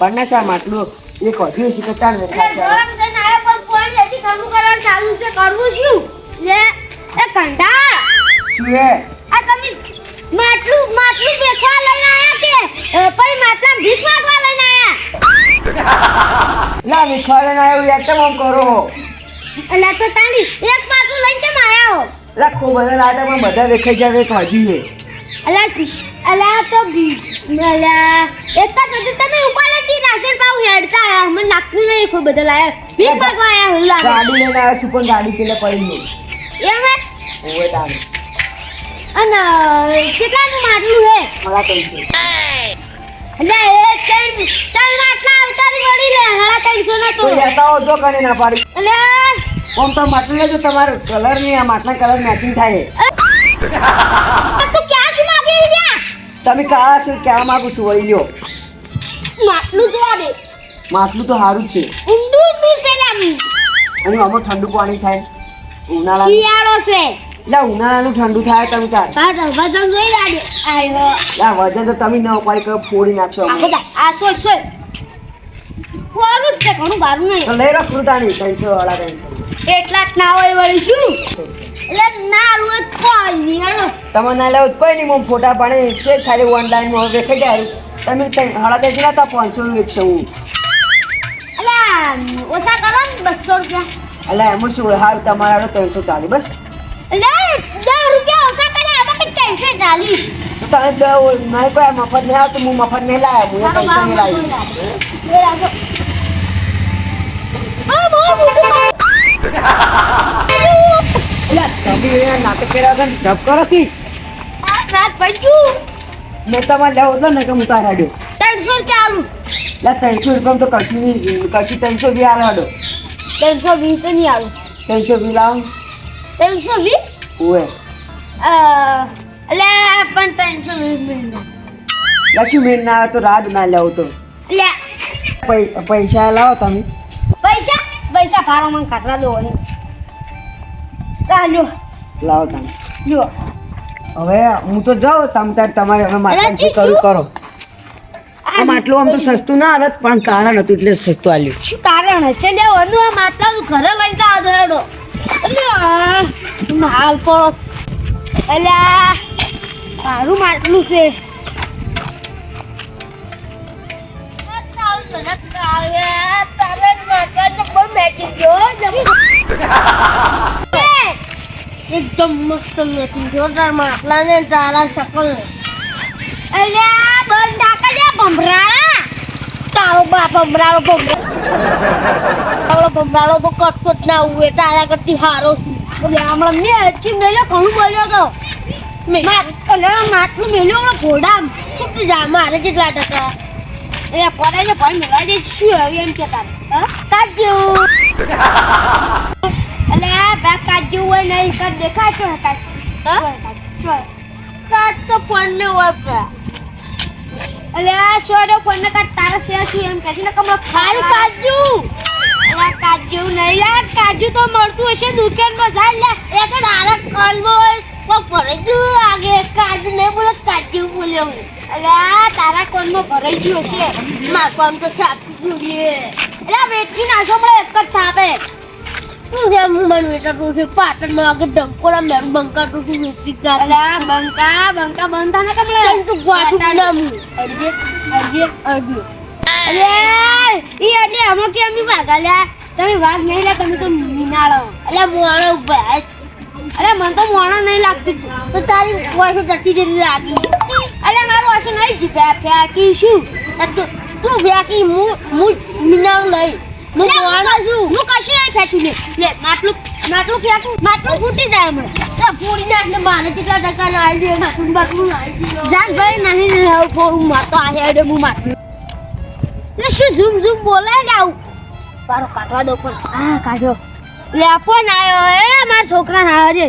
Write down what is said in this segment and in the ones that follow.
પન્ના શા માટલું એક વધ્યું છે કે ચાર આવ્યો પણ પાણી હજી ચાલુ છે? કરવું શું? લે એ કંટાળ. શું એ? આ તમે માટલું માટલું બેચવા લઈને આયા કે? પછી માટલા ભીખ માંગવા લઈને આયા? લા વિખવાડે ના એવું યાર તમે કરો? એટલે તો તાણી એક માટલું લઈને કેમ આયા હો? લા ખૂબ બધા રાતે પણ બધા દેખાઈ જાય એક છે અલા અલા તો બી અલા. એક જ બધું તમે ઉપાડે છે રાશન પાવ હેડતા આયા. મને લાગતું નહીં કોઈ બધા લાયા. ભીખ માંગવા આયા હું લાગે. ગાડી લઈને આવ્યો છું પણ ગાડી પેલે પડી ગઈ. એમ હે? ઓવે તારે. અને કેટલાનું માટલું હે? મારા કઈ અલા એક ત્રણ ત્રણ માટલા અવતારી વળી લે. હાડા ત્રણસો ના તો. તો લેતા હો જો કને ના પાડી. એટલે આમ તો માટલું લેજો તમારો કલરની આ માટલા કલર મેચિંગ થાય તો ક્યાં તમે કાળા છો ક્યાં માંગુ છું વળી લ્યો. માટલું જોવા દે. માટલું તો સારું છે. ઊંડું ઊંડું છે લાગી અને આમાં ઠંડુ પાણી થાય. ઉનાળા શિયાળો છે. એટલે ઉનાળાનું ઠંડુ થાય તમે તાર. વજન જોઈ લાગે આયો લા વજન તો તમે ન ઉપાડી કરો ફોડી નાખશો આ સોલ સોલ ફોરું છે ઘણું બારું નહીં. લઈ લો ફ્રુતાની ત્રણસો વાળા ત્રણસો. એટલા જ ના હોય વળી શું? એટલે ના રોજ કોઈ હેડો તમે ના લેવું કોઈ નહીં હું ફોટા પાડે છે ખાલી ઓનલાઈનમાં હવે દેખાઈ જાય. તમે હળા ત્રણસો ના તો પાંચસો નું વેચશો હું. એટલે ઓછા કરો ને બસો રૂપિયા. એટલે એમાં શું હાલ તમારા ત્રણસો ચાલી બસ. એટલે દસ રૂપિયા ઓછા કર્યા એમાં કઈ ચાલીસ. તો તને દ- નહીં કોઈ મફત નહીં આવતું હું મફત નહીં લાવ્યા હું પૈસા નહીં નાટક કર્યા વગર જપ કરો કી? મેં તમારે લેવો હતો ને કે હું તારા હાડ્યો ત્રણસો રૂપિયા આલું. એટલે ત્રણસો રૂપિયા તો કશું નહીં કશું ત્રણસો બી હાલ હાડો ત્રણસો વીસ તો નહીં આલું. ત્રણસો બી લાવ. ત્રણસો વીસ? ઓએ એટલે પણ ત્રણસો વીસ મિનિટ લક્ષ્મી મેળ ના આવે તો રાત ના લેવો તો. પૈ- પૈસા લાવો તમે. પૈસા? પૈસા ભાડો મને કાઢવા દો આ લ્યો. લાવો તમે. લ્યો. હવે હું તો જાઉં તમ તાર તમારે હવે માટલા કરું કરો. આ માટલું આમ તો સસ્તું ના આવે પણ કારણ હતું એટલે સસ્તું આલ્યું. શું કારણ હશે? લેવાનું આ માટલાનું ઘરે લઈ જા દો હેડો અલ્યા, હાલ પડો. અલ્યા સારું માટલું છે. એકદમ મસ્ત મેચિંગ જોરદાર માટલા ને તારા શકલ અલ્યા બંધ ઢાકા લે ભમરાળા તારો બાપ ભમરાળો ભમરાળો ભમરાળો તો કટકો જ ના ઉવે તારા કરતી હારો એટલે હમણાં મેં અટકી મેલ્યો ઘણું બોલ્યો તો માટલું મેલ્યો હમણાં ઘોડા શું જા મારે કેટલા ટકા એટલે છે પણ મેળવા દે શું હવે એમ હા? કાજુ. એટલે બા કાજુ હોય નહીં કદ દેખાતો તો કાજુ. તો ફોન ને એટલે આ છોડો ફોન ને કાજ તારા શેર છું એમ કહે છે ને કમળો? ખાલ કાજુ. અલા કાજુ નહીં લા કાજુ તો મળતું હશે દુકાનમાં. જા લે. એ તો ડાયરેક્ટ કોલ હોય. પણ ભરે લાગે. કાજુ નહીં બોલે કાજુ બોલ્યો હું. અલ્યા તારા કોનમાં ભરાઈ ગયો છે. માર કોન તો છાપી રે એટલે વેચી નાખો મળે એક જ થાપે. તું છે હું મને વેચાતું છે પાટણમાં આગળ ડંકોરા મેં બંકાતું છું વેચી જા અરે બંકા બંકા બંધ થાને કમળે તું ગાઠું નામું અડજે અડજે અડજે. અરે ઈ અડે હમો કે અમી ભાગા લે તમે વાઘ નહીં લે તમે તો મીનાળો. એટલે મોણો ભાઈ અરે મને તો મોણો નહીં લાગતું. તો તારી વાઈફ જતી જતી લાગી. અરે મારું વાસો નહીં જી ફેંકી શું? તું તું ફેંકી હું હું મીનાળો નહીં. હું મોણો છું. હું કશું નહીં ફેંચું. લે લે માટલું માટલું ફેંકું. માટલું ફૂટી જાય હમણાં. તો ફૂટી જાય એટલે મારે કેટલા ટકા ના આવી જાય માટલું માટલું ના આવી જાય જાન ભાઈ નહીં રહેવું ફોડું માતો આ હેડે હું માટલું એટલે શું ઝૂમ ઝૂમ બોલે ને આવું? બારો કાઢવા દો પણ હા કાઢો. લે ફોન આવ્યો. એ મારા છોકરા આવ્યો છે.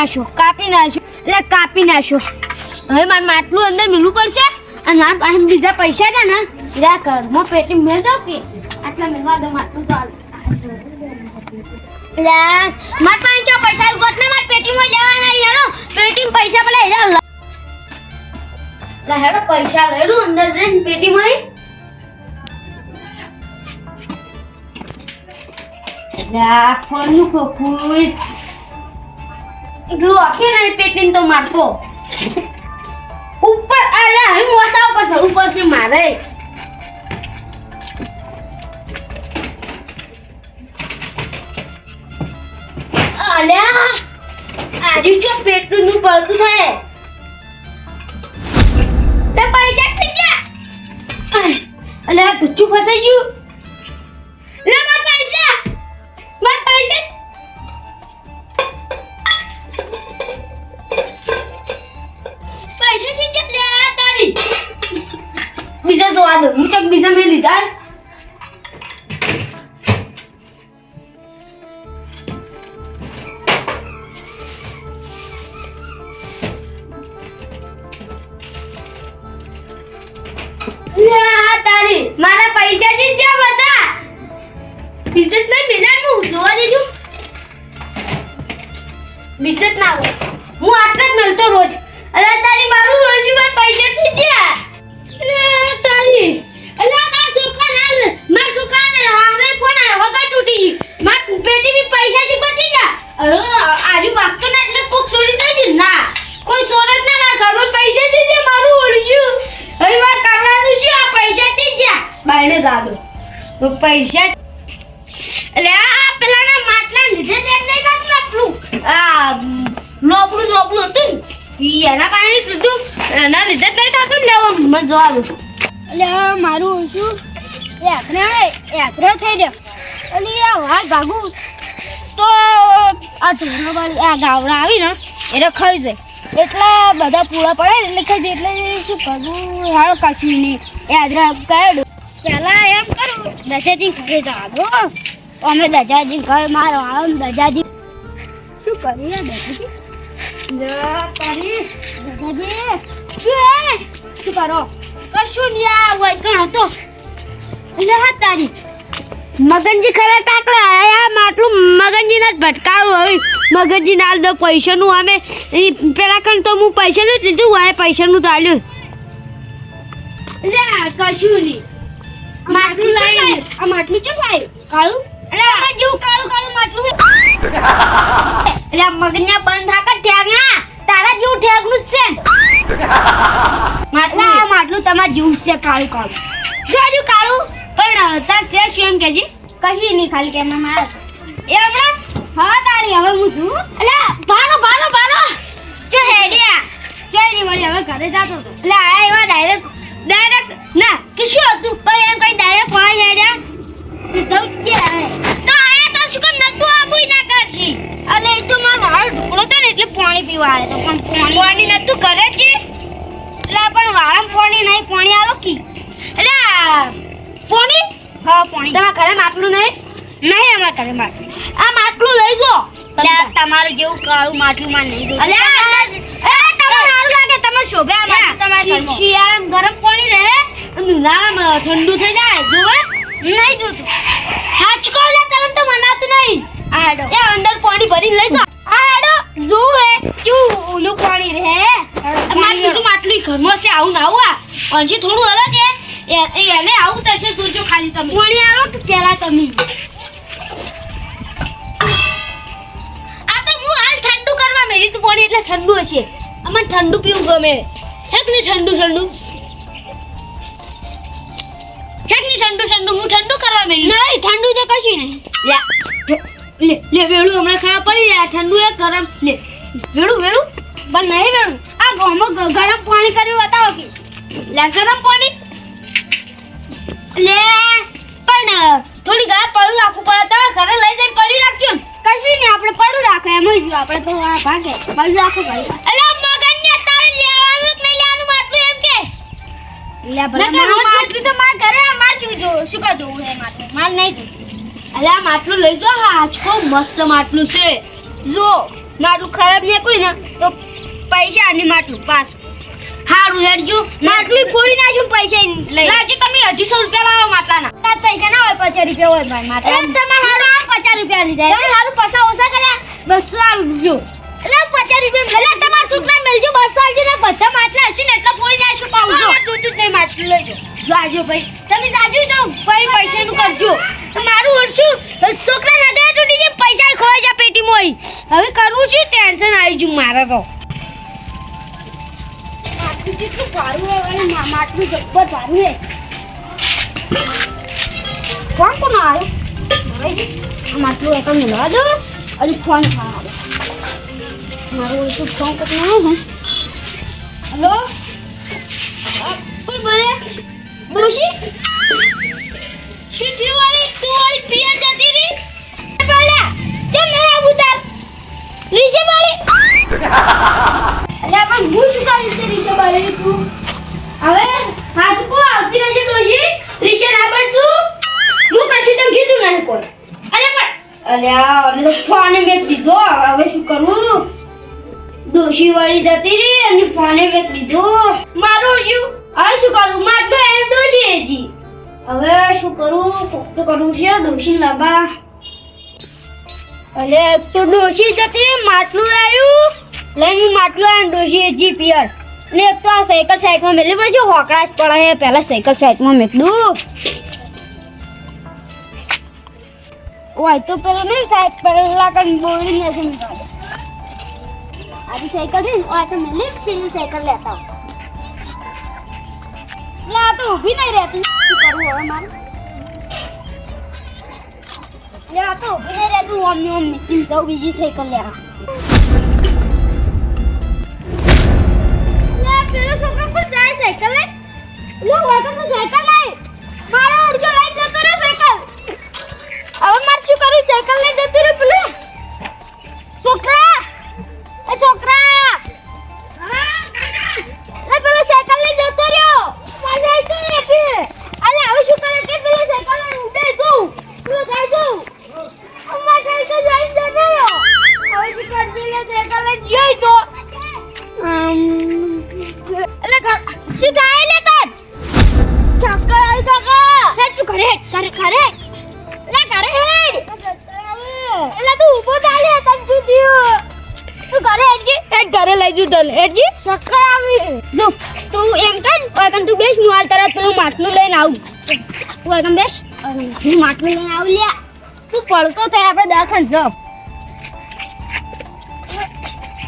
કાપી નાખો કાપી નાખશો એટલે કાપી નાખશો હવે મારે માટલું અંદર મીલું પડશે અને મારા પાસે બીજા પૈસા છે ને એટલે ઘરમાં પેટી મેળ દઉં કે? આટલા મેળવા દો માટલું તો પાસે પડે પૈસા લેડું અંદર જઈને પેટીમાં. આ ફોનનું ખોખું. મારતો? ઉપર અલે હવે મોસા ઉપર ચડવું પડશે મારે. અલ્યા આર્યું ચો પેટનું નું થાય? તે પૈસા થઈ જા. અલે આ ગુચ્ચું ફસાઈ ગયું? પૈસા જ જા બધા. બીજત નહીં બીજા હું જોવા દેજો બીજત ના હોય. હું આટલા જ મળતો રોજ. અરે તારી મારું વાર પૈસા થઈ ગયા માર છોકરા ના હારે ફોન આવ્યો વગર તૂટી માર પેટી પૈસા શી બચી ગયા અરે આરી વાગતો ના એટલે કોક છોડી દેજો ના કોઈ સોને જ ના મારા ઘરમાં પૈસા છે જે મારું ઓળખ્યું હવે માર કરવાનું છે આ પૈસા છે જ્યાં બાયણે જાદો પૈસા એટલે આ પેલાના માટલા લીધે જ નહીં થતું ને પેલું આ લોબડું લોબડું હતું. એના પાસે લીધું. એના લીધે જ નહીં થતું લેવા મને જોવા એટલે મારું શું? યાત્રા યાત્રા થઈ રહ્યો અને આ વાત ભાગું. તો આ ઢોરો આ ગાવડા આવી એને ખાઈ જાય. એટલે બધા પૂરા પડે એટલે ખાઈ જાય. એટલે શું કરવું? હાલો કશું નહીં યાત્રા કાઢું. પહેલા એમ કરું. દજાજી ઘરે જવા દો અમે દજાજી ઘર મારો આવો ને દજાજી. શું કરીએ દજાજી? તારી દજાજી, શું શું કરો? કશું નહીં, આ વૈકણ હતો. એટલે તારી. મગનજી ખરા ટાકડા આયા માટલું મગનજીના જ ભટકાવું હવે. મગનજી ના દો પૈસાનું, અમે પેલા કણ તો હું પૈસાનું જ લીધું હોય પૈસાનું તો આલ્યું. કશું નહીં. માટલું લાવી આ માટલું ચમ લાવ્યું કાળું? અરે આ જેવું કાળું કાળું માટલું એટલે આ મગન્યા બંધ થાકા ઠેગના તારા જેવું ઠેગનું જ છે. માટલા. આ માટલું તમાર જેવું છે કાળું કાળું. શું આજુ કાળું? પણ તાર છે શું એમ કેજી? કશું નહીં ખાલી કે માર એ હમણાં હા તારી હવે હું છું. એટલે ભાનો ભાનો ભાનો જો હેડ્યા જો નહીં મળી હવે ઘરે જાતો હતો. એટલે આયા એવા ડાયરેક્ટ ડાયરેક્ટ ના કે શું હતું પણ પણ નતું કરે છે? એટલે પણ વાળમ પાણી નહીં પાણી આલો કી? એટલે પોણી? હા પાણી. તમારા ઘરે માટલું નહીં? નહીં અમારા ઘરે માટલું. આ માટલું લઈ જો. તમારું જેવું કાળું માટલું માં નહીં જોતું. સારું લાગે શોભે તમારા ઘરમાં. શિયાળામાં ગરમ પાણી રહે ઉનાળામાં ઠંડુ થઈ જાય જોવે? નહીં જોતું. આવું આવું આ અંશે થોડું અલગ એ- એને આવું થશે તું જો ખાલી તમે. પાણી આવો કે પેલા તમે? આ તો હું હાલ ઠંડુ કરવા મેરી તું પાણી એટલે ઠંડુ હશે. અમને ઠંડુ પીવું ગમે. હેક ને ઠંડુ ઠંડુ. હેક ને ઠંડુ ઠંડુ. હું ઠંડુ કરવા મેરી નહીં ઠંડુ તો કશું નહીં. લે લે વેળું હમણાં ખાવા પડી જાય ઠંડુ એ ગરમ. લે વેળું વેળું. પણ નહીં વેળું. આ ગોમો ગરમ પાણી કર્યું બતાવો કે. લે ગરમ પાણી. લે પણ થોડી ગા પડું રાખવું પડે. તો ઘરે લઈ જઈને પડી રાખજો કશું નહીં આપણે પડું રાખે એમ જ આપણે તો આ ભાગે. પડું રાખવું પડે અલે મગન ને તારે લેવાનું જ નહીં લેવાનું માટલું એમ કે? લે ભલે માટલું તો માર ઘરે માર શું જો શું કા જોવું હે માટલું? માર નહીં જોવું અલે આ માટલું લઈ જો આ આંચકો મસ્ત માટલું છે. જો માટલું ખરાબ નીકળ્યું ને તો પૈસા અને માટલું પાસ હારું હેડજો. માટલું ફોડી નાખ્યું ને પૈસા લઈ. લાવજો તમે અઢીસો રૂપિયા લાવો માટલાના. પૈસા ના હોય પચાસ રૂપિયા હોય ભાઈ માટલા. તમારે હારું આ પચાસ રૂપિયા લીધા. તમે હારું પૈસા ઓછા કર્યા બસો આલુ જો એટલે પચાસ રૂપિયા એટલે તમારા છોકરા મેલજો બસો આવજો ને બધા માટલા હશે ને એટલા ફોડી નાખ્યું પાવજો. તું તું નહીં માટલું લઈ જાજો ભાઈ. તમે જાજો તો ભાઈ પૈસાનું કરજો. મારું ઓળશું છોકરા નગર તૂટી જાય પૈસા ખોવાઈ જાય પેટીમાં. હવે કરવું શું ટેન્શન આવી ગયું મારે તો. માટલું કેટલું ભારું હોય અને માટલું જબ્બર ભારું હે. કોણ કોણ આવ્યો માટલું એક મિલવા દો. હજી ફોન ખાવા મારું ઓળશું ફોન કરીને આવ્યો હે. કોણ બોલે? ડોશી શું થયું વાળી? તું વાળી પિયર જતી રહી? પાડ્યા ચમ ના આવું રીશે વાળી? તું હવે હાથ કો આવતી તું. હવે શું કરું? શું કરવું છે, ડોશી લાબા. અરે તો ડોશી જતી માટલું આવ્યું લઈને માટલું આવ્યું ડોશી હજી પિયર ને એક તો આ સાયકલ સાઈડમાં મેલી પડશે હોકડા જ પડે છે પહેલા સાયકલ સાઈડમાં મેકલું ઓય તો પેલો નહીં સાહેબ પેલા કણ બોલી નથી નીકળે આજી સાયકલ છે ને ઓય તો મેલી પેલી સાયકલ લેતા આવો. એટલે આ તો ઊભી નહીં રહેતી શું કરવું હવે મારે એટલે આ તો ઊભી નહીં રહેતી ઓમ ને ઓમ મીચીને જાઉં બીજી સાયકલ લેવા પેલો છોકરો પણ સાયકલ લઈ. મારો અડજો લઈ જતો રહ્યો સાયકલ. હવે મારે શું કરું સાયકલ લઈ જતો તું ચાલે તને થયું તું ઘરે હેડજી. હેડ ઘરે લઈ જુ તને. હેડજી. ચક્કર આવી. જો તું એમ કર. ઓય તું બેસ હું હાલ તરત પેલું માટલું લઈને આવું. તું ઓય બેસ. હું માટલું લઈને આવું લ્યા. તું પડતો થાય આપણે દાખલ જાવ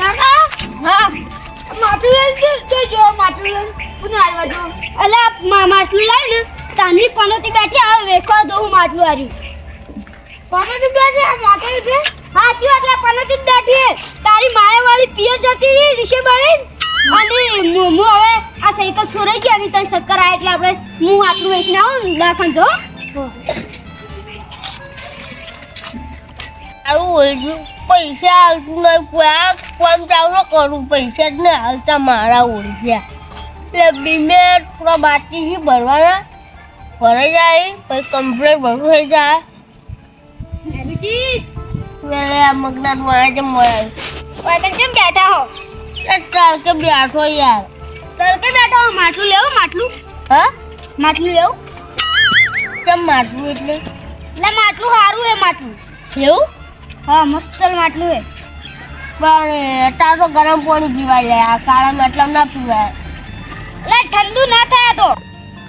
કાકા? હા. માટલું લઈને જો જો માટલું લઈને. પુને જો અલા માટલું લઈને તાની પનોતી બેઠી આવે વેખવા દો હું માટલું હાર્યું પનોતી બેઠી? આ માતા છે? હાચી વાત લે પનોતી બેઠી. તારી માયા વાળી પિયર જતી રહી રિશે બળી અને હું હવે આ સાયકલ છોરાઈ ગઈ અને તને ચક્કર આવે એટલે આપણે હું આટલું વેચીને આવું ને દવાખાને જો આવું ઓળખ્યું પૈસા હાલતું નહીં કોઈ કોમ ચાવનો કરું પૈસા જ નહીં હાલતા મારા ઓળખ્યા. એટલે બીમે થોડા બાકી ભરવાના. ભરાઈ જાય પછી કમ્પ્લેટ ભરું થઈ જાય એટલે આ મગના મારા જેમ મળે. ઓય કેમ બેઠા હો? તડકે બેઠો યાર. તડકે બેઠા હો માટલું લેવું માટલું? હા? માટલું લેવું? કેમ માટલું એટલે? એટલે માટલું સારું હે માટલું. એવું? હા મસ્ત માટલું હે. પણ તાર તો ગરમ પાણી પીવાય જાય આ કાળા માટલા ના પીવાય. એટલે ઠંડુ ના થાય તો.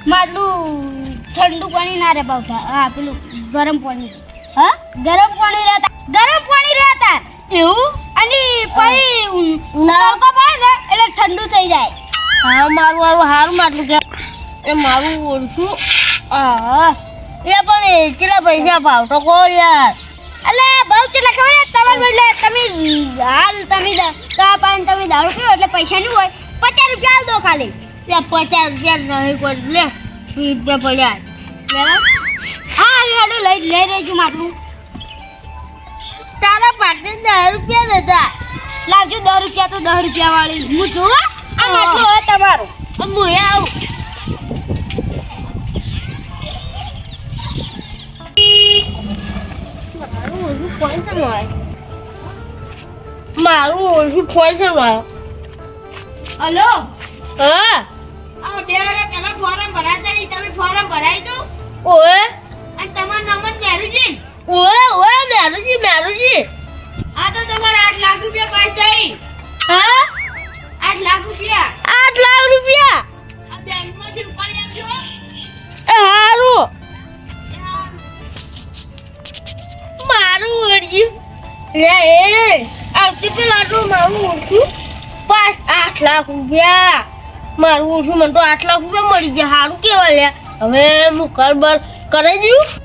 માટલું ઠંડુ પાણી ના રે પાવતા હા પેલું ગરમ પાણી. હા? ગરમ પાણી રહેતા. ગરમ પાણી રહેતા. એવું? અને પછી નળકો પડે ને એટલે ઠંડુ થઈ જાય. હા મારું મારું હારું માટલું કે. એ મારું ઓળખું. હા. એ પણ કેટલા પૈસા ભાવ તો કહો યાર. એટલે બહુ ચેટલા ખબર? તમારે એટલે તમે હાલ તમે કા પાન તમે દારૂ પીવો એટલે પૈસા નહીં હોય. પચાસ રૂપિયા દો ખાલી. એટલે પચાસ રૂપિયા નહીં કોઈ લે વીસ રૂપિયા પડ્યા લેવા હા હેડો લઈ લઈ રહેજો માટલું. તારા પાસે દસ રૂપિયા હતા લાવજો દસ રૂપિયા તો દસ રૂપિયા વાળી હું. જોવા આ. માટલું હવે તમારું. હું આવું. મારે મારું. ઓછું ફોન છે હલો? હા. બે વાગ્યા પહેલા ફોરમ ભરાતા નહીં તમે ફોરમ ભરાઈ દો. ઓએ મેરુજી? ઓએ ઓએ મેરુજી મેરુજી. આ તો તમારા આઠ લાખ રૂપિયા પાસ થઈ. હા? આઠ લાખ રૂપિયા. આઠ લાખ રૂપિયા? આ બેંકમાંથી ઉપાડી આપજો. એ હારું. મારું ઓળખ્યું લે એ આવતી પેલા તો મારું ઓળખ્યું પાંચ આઠ લાખ રૂપિયા. મારું ઓળખ્યું મને તો આઠ લાખ રૂપિયા મળી ગયા. સારું કેવા લે. હવે હું ઘર બર કરાવી દઉં?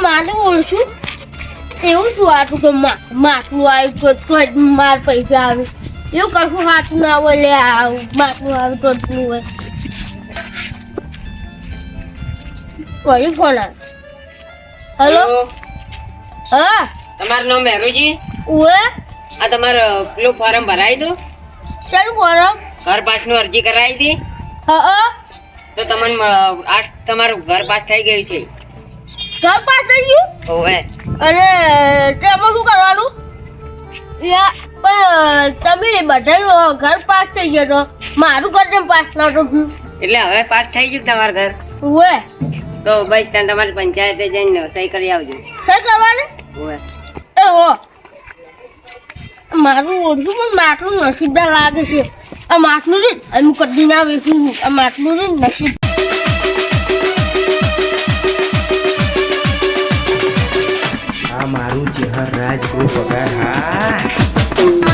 એ મારું ઓળખ્યું એવું શું આટલું કે મા માટલું આવ્યું તો જ માર પૈસા આવે. એવું કશું હાથું ના હોય લે આવું માટલું આવે તો જ હોય. વળી ફોન હેલો? હા? તમારું નામ મેરુજી ઉએ આ તમારો પેલું ફોર્મ ભરાઈ દો. ચાલું ફોન ઘર પાસનું અરજી કરાવી હતી હા તો તમને આ તમારું ઘર પાસ થઈ ગયું છે. ઘર પાસ થઈ ગયું? ઓવે. અને તેમાં શું કરવાનું? યા પણ તમે બધાનું ઘર પાસ થઈ ગયો તો મારું ઘર કેમ પાસ નતો થયું? એટલે હવે પાસ થઈ ગયું તમારું ઘર? ઓવે. તો બસ ત્યાં તમારી પંચાયતે જઈને સહી કરી આવજો. સહી કરવાની? ઓવે. એ હો. મારું ઓછું પણ માટલું નસીબદાર લાગે છે. આ માટલું જ ને, એમ કદી ના વેચું. આ માટલું જ ને નસીબ મારું ચહેર રાજ પગાર હા.